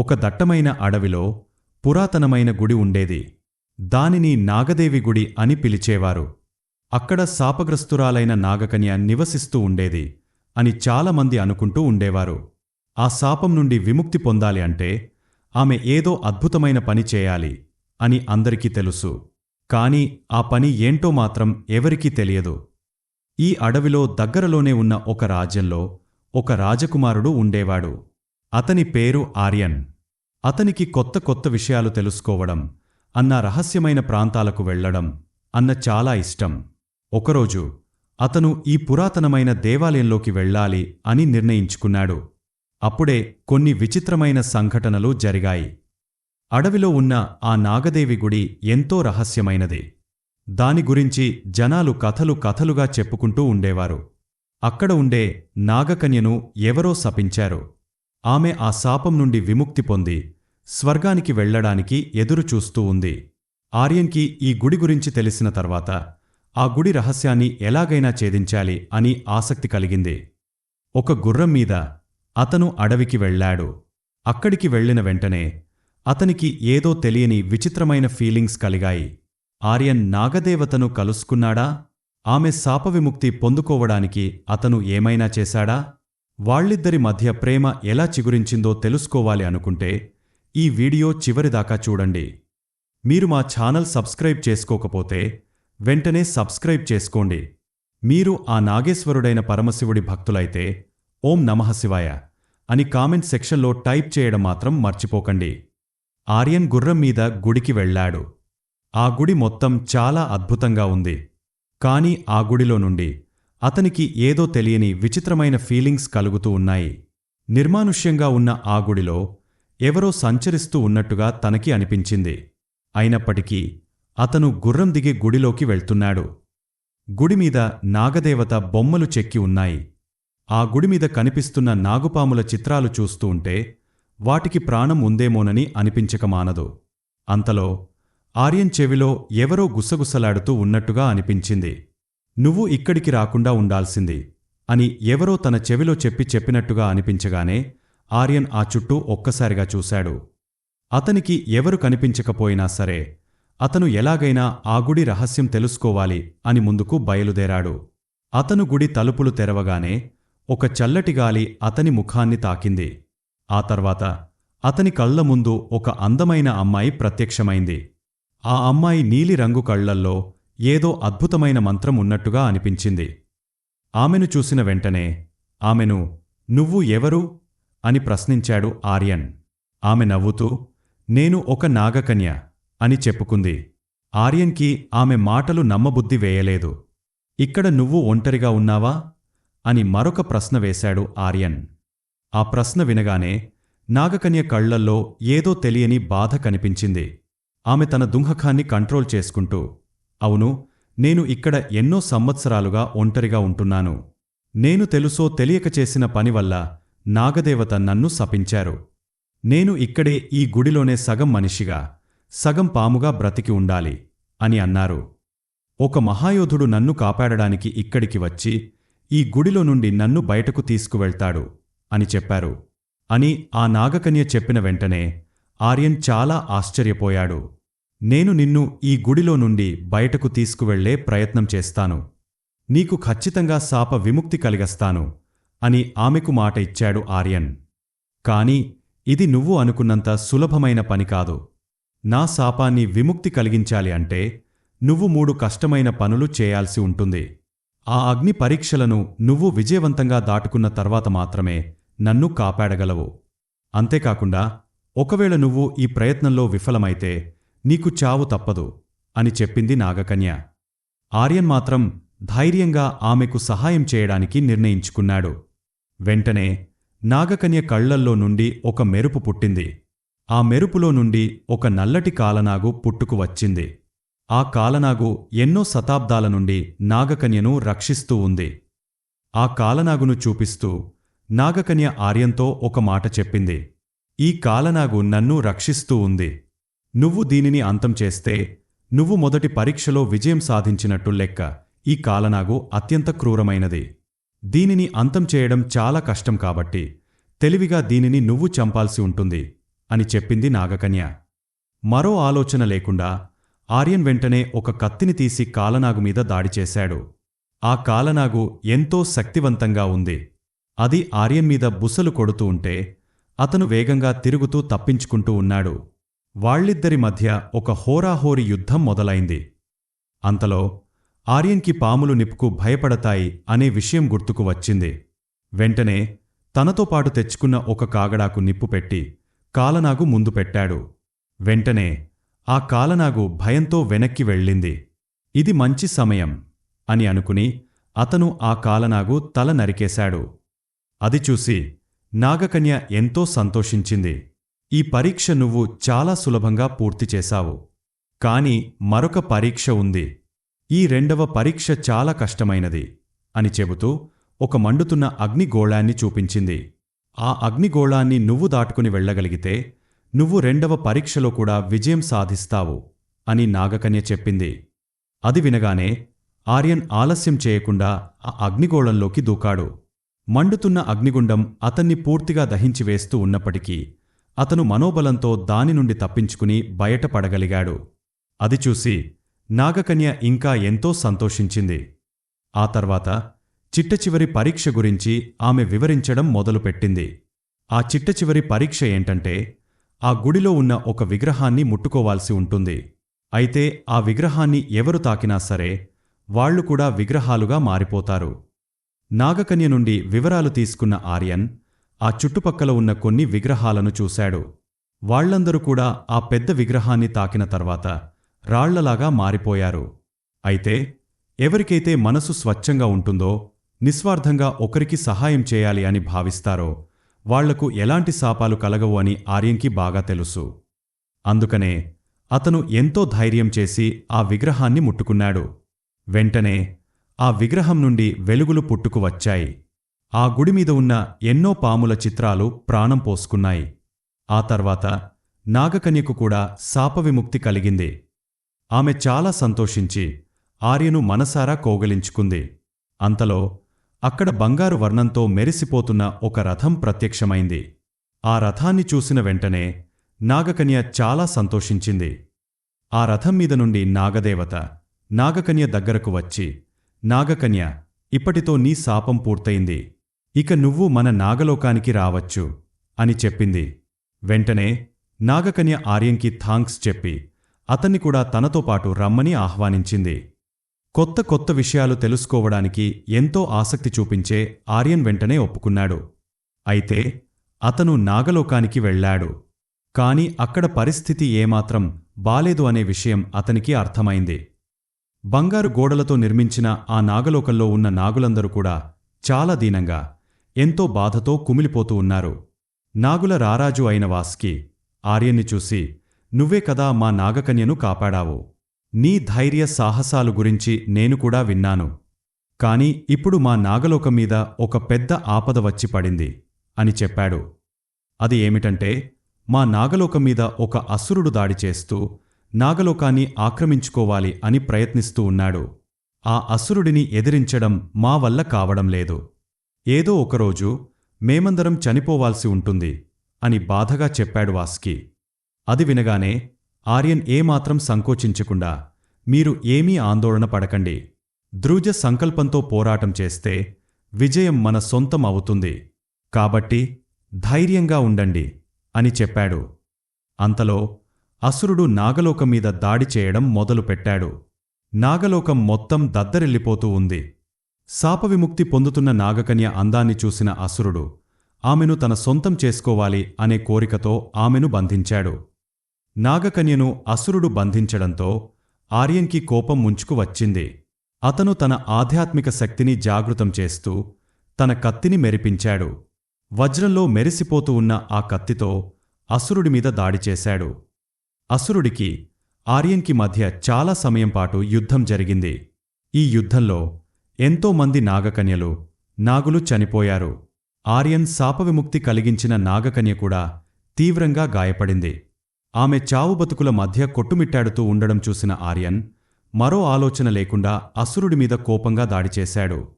ఒక దట్టమైన అడవిలో పురాతనమైన గుడి ఉండేది. దానిని నాగదేవి గుడి అని పిలిచేవారు. అక్కడ శాపగ్రస్తురాలైన నాగకన్య నివసిస్తూ ఉండేది అని చాలామంది అనుకుంటూ ఉండేవారు. ఆ శాపం నుండి విముక్తి పొందాలి అంటే ఆమె ఏదో అద్భుతమైన పని చేయాలి అని అందరికీ తెలుసు. కాని ఆ పని ఏంటో మాత్రం ఎవరికీ తెలియదు. ఈ అడవిలో దగ్గరలోనే ఉన్న ఒక రాజ్యంలో ఒక రాజకుమారుడు ఉండేవాడు. అతని పేరు ఆర్యన్. అతనికి కొత్త కొత్త విషయాలు తెలుసుకోవడం అన్న రహస్యమైన ప్రాంతాలకు వెళ్ళడం అన్న చాలా ఇష్టం. ఒకరోజు అతను ఈ పురాతనమైన దేవాలయంలోకి వెళ్ళాలి అని నిర్ణయించుకున్నాడు. అప్పుడే కొన్ని విచిత్రమైన సంఘటనలు జరిగాయి. అడవిలో ఉన్న ఆ నాగదేవి గుడి ఎంతో రహస్యమైనది. దాని గురించి జనాలు కథలు కథలుగా చెప్పుకుంటూ ఉండేవారు. అక్కడ ఉండే నాగకన్యను ఎవరో శపించారు. ఆమె ఆ శాపం నుండి విముక్తి పొంది స్వర్గానికి వెళ్ళడానికి ఎదురుచూస్తూ ఉంది. ఆర్యన్కి ఈ గుడి గురించి తెలిసిన తర్వాత ఆ గుడి రహస్యాన్ని ఎలాగైనా ఛేదించాలి అని ఆసక్తి కలిగింది. ఒక గుర్రం మీద అతను అడవికి వెళ్ళాడు. అక్కడికి వెళ్ళిన వెంటనే అతనికి ఏదో తెలియని విచిత్రమైన ఫీలింగ్స్ కలిగాయి. ఆర్యన్ నాగదేవతను కలుసుకున్నాడా? ఆమె శాపవిముక్తి పొందుకోవడానికి అతను ఏమైనా చేశాడా? వాళ్ళిద్దరి మధ్య ప్రేమ ఎలా చిగురించిందో తెలుసుకోవాలి అనుకుంటే ఈ వీడియో చివరిదాకా చూడండి. మీరు మా ఛానల్ సబ్స్క్రైబ్ చేసుకోకపోతే వెంటనే సబ్స్క్రైబ్ చేసుకోండి. మీరు ఆ నాగేశ్వరుడైన పరమశివుడి భక్తులైతే ఓం నమఃశివాయ అని కామెంట్ సెక్షన్లో టైప్ చేయడం మాత్రం మర్చిపోకండి. ఆర్యన్ గుర్రం మీద గుడికి వెళ్ళాడు. ఆ గుడి మొత్తం చాలా అద్భుతంగా ఉంది. కాని ఆ గుడిలో నుండి అతనికి ఏదో తెలియని విచిత్రమైన ఫీలింగ్స్ కలుగుతూ ఉన్నాయి. నిర్మానుష్యంగా ఉన్న ఆ గుడిలో ఎవరో సంచరిస్తూ ఉన్నట్టుగా తనకి అనిపించింది. అయినప్పటికీ అతను గుర్రం దిగి గుడిలోకి వెళ్తున్నాడు. గుడిమీద నాగదేవత బొమ్మలు చెక్కి ఉన్నాయి. ఆ గుడిమీద కనిపిస్తున్న నాగుపాముల చిత్రాలు చూస్తూ ఉంటే వాటికి ప్రాణం ఉందేమోనని అనిపించక మానదు. అంతలో ఆర్యన్ చెవిలో ఎవరో గుసగుసలాడుతూ ఉన్నట్టుగా అనిపించింది. నువ్వు ఇక్కడికి రాకుండా ఉండాల్సింది అని ఎవరో తన చెవిలో చెప్పి చెప్పినట్టుగా అనిపించగానే ఆర్యన్ ఆ చుట్టూ ఒక్కసారిగా చూశాడు. అతనికి ఎవరు కనిపించకపోయినా సరే అతను ఎలాగైనా ఆ గుడి రహస్యం తెలుసుకోవాలి అని ముందుకు బయలుదేరాడు. అతను గుడి తలుపులు తెరవగానే ఒక చల్లటి గాలి అతని ముఖాన్ని తాకింది. ఆ తర్వాత అతని కళ్ళ ముందు ఒక అందమైన అమ్మాయి ప్రత్యక్షమైంది. ఆ అమ్మాయి నీలిరంగు కళ్ళల్లో ఏదో అద్భుతమైన మంత్రం ఉన్నట్టుగా అనిపించింది. ఆమెను చూసిన వెంటనే ఆమెను నువ్వు ఎవరు? అని ప్రశ్నించాడు ఆర్యన్. ఆమె నవ్వుతూ నేను ఒక నాగకన్య అని చెప్పుకుంది. ఆర్యన్కి ఆమె మాటలు నమ్మబుద్ధి వేయలేదు. ఇక్కడ నువ్వు ఒంటరిగా ఉన్నావా? అని మరొక ప్రశ్న వేశాడు ఆర్యన్. ఆ ప్రశ్న వినగానే నాగకన్య కళ్ళల్లో ఏదో తెలియని బాధ కనిపించింది. ఆమె తన దుంహకాన్ని కంట్రోల్ చేసుకుంటూ అవును నేను ఇక్కడ ఎన్నో సంవత్సరాలుగా ఒంటరిగా ఉంటున్నాను. నేను తెలుసో తెలియక చేసిన పని వల్ల నాగదేవత నన్ను శపించారు. నేను ఇక్కడే ఈ గుడిలోనే సగం మనిషిగా సగం పాముగా బ్రతికి ఉండాలి అని అన్నారు. ఒక మహాయోధుడు నన్ను కాపాడడానికి ఇక్కడికి వచ్చి ఈ గుడిలో నుండి నన్ను బయటకు తీసుకువెళ్తాడు అని చెప్పారు. అని ఆ నాగకన్య చెప్పిన వెంటనే ఆర్యన్ చాలా ఆశ్చర్యపోయాడు. నేను నిన్ను ఈ గుడిలో నుండి బయటకు తీసుకువెళ్ళే ప్రయత్నం చేస్తాను. నీకు ఖచ్చితంగా శాప విముక్తి కలిగస్తాను అని ఆమెకు మాట ఇచ్చాడు ఆర్యన్. కాని ఇది నువ్వు అనుకున్నంత సులభమైన పని కాదు. నా శాపాన్ని విముక్తి కలిగించాలి అంటే నువ్వు మూడు కష్టమైన పనులు చేయాల్సి ఉంటుంది. ఆ అగ్ని పరీక్షలను నువ్వు విజయవంతంగా దాటుకున్న తర్వాత మాత్రమే నన్ను కాపాడగలవు. అంతేకాకుండా ఒకవేళ నువ్వు ఈ ప్రయత్నంలో విఫలమైతే నీకు చావు తప్పదు అని చెప్పింది నాగకన్య. ఆర్యన్ మాత్రం ధైర్యంగా ఆమెకు సహాయం చేయడానికి నిర్ణయించుకున్నాడు. వెంటనే నాగకన్య కళ్ళల్లో నుండి ఒక మెరుపు పుట్టింది. ఆ మెరుపులో నుండి ఒక నల్లటి కాలనాగు పుట్టుకు వచ్చింది. ఆ కాలనాగు ఎన్నో శతాబ్దాల నుండి నాగకన్యను రక్షిస్తూ ఉంది. ఆ కాలనాగును చూపిస్తూ నాగకన్య ఆర్యంతో ఒక మాట చెప్పింది. ఈ కాలనాగు నన్ను రక్షిస్తూ ఉంది. నువ్వు దీనిని అంతం చేస్తే నువ్వు మొదటి పరీక్షలో విజయం సాధించినట్టు లెక్క. ఈ కాలనాగు అత్యంత క్రూరమైనది. దీనిని అంతం చేయడం చాలా కష్టం కాబట్టి తెలివిగా దీనిని నువ్వు చంపాల్సి ఉంటుంది అని చెప్పింది నాగకన్య. మరో ఆలోచన లేకుండా ఆర్యన్ వెంటనే ఒక కత్తిని తీసి కాలనాగు మీద దాడి చేశాడు. ఆ కాలనాగు ఎంతో శక్తివంతంగా ఉంది. అది ఆర్యన్ మీద బుసలు కొడుతూ ఉంటే అతను వేగంగా తిరుగుతూ తప్పించుకుంటూ ఉన్నాడు. వాళ్ళిద్దరి మధ్య ఒక హోరాహోరి యుద్ధం మొదలైంది. అంతలో ఆర్యన్కి పాములు నిప్పుకు భయపడతాయి అనే విషయం గుర్తుకు వచ్చింది. వెంటనే తనతో పాటు తెచ్చుకున్న ఒక కాగడాకు నిప్పు పెట్టి కాలనాగు ముందు పెట్టాడు. వెంటనే ఆ కాలనాగు భయంతో వెనక్కి వెళ్ళింది. ఇది మంచి సమయం అని అనుకుని అతను ఆ కాలనాగు తల నరికేశాడు. అది చూసి నాగకన్య ఎంతో సంతోషించింది. ఈ పరీక్ష నువ్వు చాలా సులభంగా పూర్తి చేశావు. కాని మరొక పరీక్ష ఉంది. ఈ రెండవ పరీక్ష చాలా కష్టమైనది అని చెబుతూ ఒక మండుతున్న అగ్నిగోళాన్ని చూపించింది. ఆ అగ్నిగోళాన్ని నువ్వు దాటుకుని వెళ్ళగలిగితే నువ్వు రెండవ పరీక్షలో కూడా విజయం సాధిస్తావు అని నాగకన్య చెప్పింది. అది వినగానే ఆర్యన్ ఆలస్యం చేయకుండా ఆ అగ్నిగోళంలోకి దూకాడు. మండుతున్న అగ్నిగుండం అతన్ని పూర్తిగా దహించివేస్తూ ఉన్నప్పటికీ అతను మనోబలంతో దాని నుండి తప్పించుకుని బయటపడగలిగాడు. అది చూసి నాగకన్య ఇంకా ఎంతో సంతోషించింది. ఆ తర్వాత చిట్టచివరి పరీక్ష గురించి ఆమె వివరించడం మొదలుపెట్టింది. ఆ చిట్టచివరి పరీక్ష ఏంటంటే ఆ గుడిలో ఉన్న ఒక విగ్రహాన్ని ముట్టుకోవాల్సి ఉంటుంది. అయితే ఆ విగ్రహాన్ని ఎవరు తాకినా సరే వాళ్ళు కూడా విగ్రహాలుగా మారిపోతారు. నాగకన్య నుండి వివరాలు తీసుకున్న ఆర్యన్ ఆ చుట్టుపక్కల ఉన్న కొన్ని విగ్రహాలను చూశాడు. వాళ్ళందరూ కూడా ఆ పెద్ద విగ్రహాన్ని తాకిన తర్వాత రాళ్ళలాగా మారిపోయారు. అయితే ఎవరికైతే మనసు స్వచ్ఛంగా ఉంటుందో నిస్వార్థంగా ఒకరికి సహాయం చేయాలి అని భావిస్తారో వాళ్ళకు ఎలాంటి శాపాలు కలగవు అని ఆర్యంకి బాగా తెలుసు. అందుకనే అతను ఎంతో ధైర్యం చేసి ఆ విగ్రహాన్ని ముట్టుకున్నాడు. వెంటనే ఆ విగ్రహం నుండి వెలుగులు పుట్టుకు వచ్చాయి. ఆ గుడి మీద ఉన్న ఎన్నో పాముల చిత్రాలు ప్రాణం పోసుకున్నాయి. ఆ తర్వాత నాగకన్యకు కూడా శాపవిముక్తి కలిగింది. ఆమె చాలా సంతోషించి ఆర్యను మనసారా కోగలించుకుంది. అంతలో అక్కడ బంగారు వర్ణంతో మెరిసిపోతున్న ఒక రథం ప్రత్యక్షమైంది. ఆ రథాన్ని చూసిన వెంటనే నాగకన్య చాలా సంతోషించింది. ఆ రథం మీద నుండి నాగదేవత నాగకన్య దగ్గరకు వచ్చి నాగకన్య ఇప్పటితో నీ శాపం పూర్తయింది. ఇక నువ్వు మన నాగలోకానికి రావచ్చు అని చెప్పింది. వెంటనే నాగకన్య ఆర్యంకి థాంక్స్ చెప్పి అతన్ని కూడా తనతో పాటు రమ్మని ఆహ్వానించింది. కొత్త కొత్త విషయాలు తెలుసుకోవడానికి ఎంతో ఆసక్తి చూపించే ఆర్యన్ వెంటనే ఒప్పుకున్నాడు. అయితే అతను నాగలోకానికి వెళ్ళాడు. కాని అక్కడ పరిస్థితి ఏమాత్రం బాలేదు అనే విషయం అతనికి అర్థమైంది. బంగారు గోడలతో నిర్మించిన ఆ నాగలోకంలో ఉన్న నాగులందరూ కూడా చాలా దీనంగా ఎంతో బాధతో కుమిలిపోతూ ఉన్నారు. నాగుల రారాజు అయిన వాస్కి ఆర్యన్ని చూసి నువ్వే కదా మా నాగకన్యను కాపాడావు. నీ ధైర్య సాహసాలు గురించి నేను కూడా విన్నాను. కాని ఇప్పుడు మా నాగలోకం మీద ఒక పెద్ద ఆపద వచ్చి పడింది అని చెప్పాడు. అది ఏమిటంటే మా నాగలోకం మీద ఒక అసురుడు దాడి చేస్తూ నాగలోకాన్ని ఆక్రమించుకోవాలి అని ప్రయత్నిస్తూ ఉన్నాడు. ఆ అసురుడిని ఎదిరించడం మా వల్ల కావడం లేదు. ఏదో ఒకరోజు మేమందరం చనిపోవాల్సి ఉంటుంది అని బాధగా చెప్పాడు వాస్కి. అది వినగానే ఆర్యన్ ఏమాత్రం సంకోచించకుండా మీరు ఏమీ ఆందోళన పడకండి. ధ్రుజ సంకల్పంతో పోరాటం చేస్తే విజయం మన సొంతం అవుతుంది. కాబట్టి ధైర్యంగా ఉండండి అని చెప్పాడు. అంతలో అసురుడు నాగలోకం మీద దాడి చేయడం మొదలుపెట్టాడు. నాగలోకం మొత్తం దద్దరిల్లిపోతూ ఉంది. శాపవిముక్తి పొందుతున్న నాగకన్య అందాన్ని చూసిన అసురుడు ఆమెను తన సొంతం చేసుకోవాలి అనే కోరికతో ఆమెను బంధించాడు. నాగకన్యను అసురుడు బంధించడంతో ఆర్యన్కి కోపం ముంచుకు వచ్చింది. అతను తన ఆధ్యాత్మిక శక్తిని జాగృతం చేస్తూ తన కత్తిని మెరిపించాడు. వజ్రంలో మెరిసిపోతూ ఉన్న ఆ కత్తితో అసురుడి మీద దాడి చేశాడు. అసురుడికి ఆర్యన్కి మధ్య చాలా సమయం పాటు యుద్ధం జరిగింది. ఈ యుద్ధంలో ఎంతోమంది నాగకన్యలు నాగులు చనిపోయారు. ఆర్యన్ శాపవిముక్తి కలిగించిన నాగకన్య కూడా తీవ్రంగా గాయపడింది. ఆమె చావు బతుకుల మధ్య కొట్టుమిట్టాడుతూ ఉండడం చూసిన ఆర్యన్ మరో ఆలోచన లేకుండా అసురుడి మీద కోపంగా దాడి చేశాడు.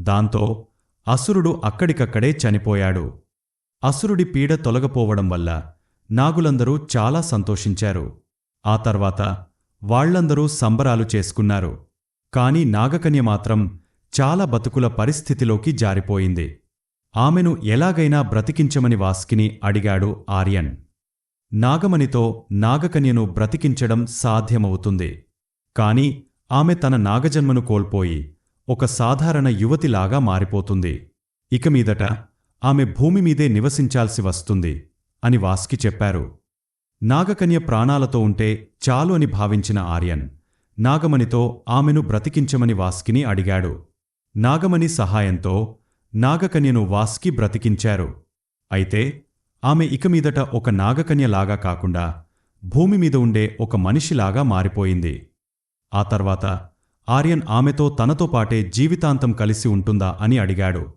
దాంతో అసురుడు అక్కడికక్కడే చనిపోయాడు. అసురుడి పీడ తొలగపోవడం వల్ల నాగులందరూ చాలా సంతోషించారు. ఆ తర్వాత వాళ్ళందరూ సంబరాలు చేసుకున్నారు. కాని నాగకన్య మాత్రం చాలా బతుకుల పరిస్థితిలోకి జారిపోయింది. ఆమెను ఎలాగైనా బ్రతికించమని వాస్కిని అడిగాడు ఆర్యన్. నాగమణితో నాగకన్యను బ్రతికించడం సాధ్యమవుతుంది. కాని ఆమె తన నాగజన్మను కోల్పోయి ఒక సాధారణ యువతిలాగా మారిపోతుంది. ఇకమీదట ఆమె భూమిమీదే నివసించాల్సి వస్తుంది అని వాస్కి చెప్పారు. నాగకన్య ప్రాణాలతో ఉంటే చాలు అని భావించిన ఆర్యన్ నాగమణితో ఆమెను బ్రతికించమని వాస్కిని అడిగాడు. నాగమణి సహాయంతో నాగకన్యను వాస్కి బ్రతికించారు. అయితే ఆమె ఇకమీదట ఒక నాగకన్యలాగా కాకుండా భూమి మీద ఉండే ఒక మనిషిలాగా మారిపోయింది. ఆ తర్వాత ఆర్యన్ ఆమెతో తనతో పాటే జీవితాంతం కలిసి ఉంటుందా అని అడిగాడు.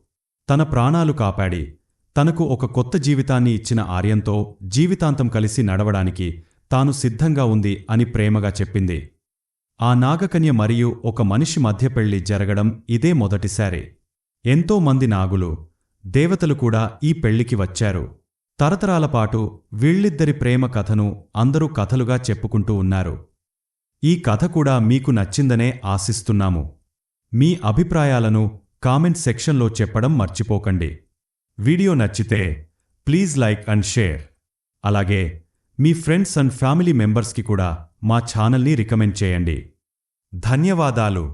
తన ప్రాణాలు కాపాడి తనకు ఒక కొత్త జీవితాన్ని ఇచ్చిన ఆర్యంతో జీవితాంతం కలిసి నడవడానికి తాను సిద్ధంగా ఉంది అని ప్రేమగా చెప్పింది. ఆ నాగకన్య మరియు ఒక మనిషి మధ్య పెళ్ళి జరగడం ఇదే మొదటిసారి ఎంతో మంది నాగులు దేవతలు కూడా ఈ పెళ్ళికి వచ్చారు. తరతరాలపాటు వీళ్ళిద్దరి ప్రేమ కథను అందరూ కథలుగా చెప్పుకుంటూ ఉన్నారు. ఈ కథ కూడా మీకు నచ్చిందనే ఆశిస్తున్నాము. మీ అభిప్రాయాలను కామెంట్ సెక్షన్లో చెప్పడం మర్చిపోకండి. వీడియో నచ్చితే ప్లీజ్ లైక్ అండ్ షేర్. అలాగే మీ ఫ్రెండ్స్ అండ్ ఫ్యామిలీ మెంబర్స్కి కూడా మా ఛానల్ని రికమెండ్ చేయండి. ధన్యవాదాలు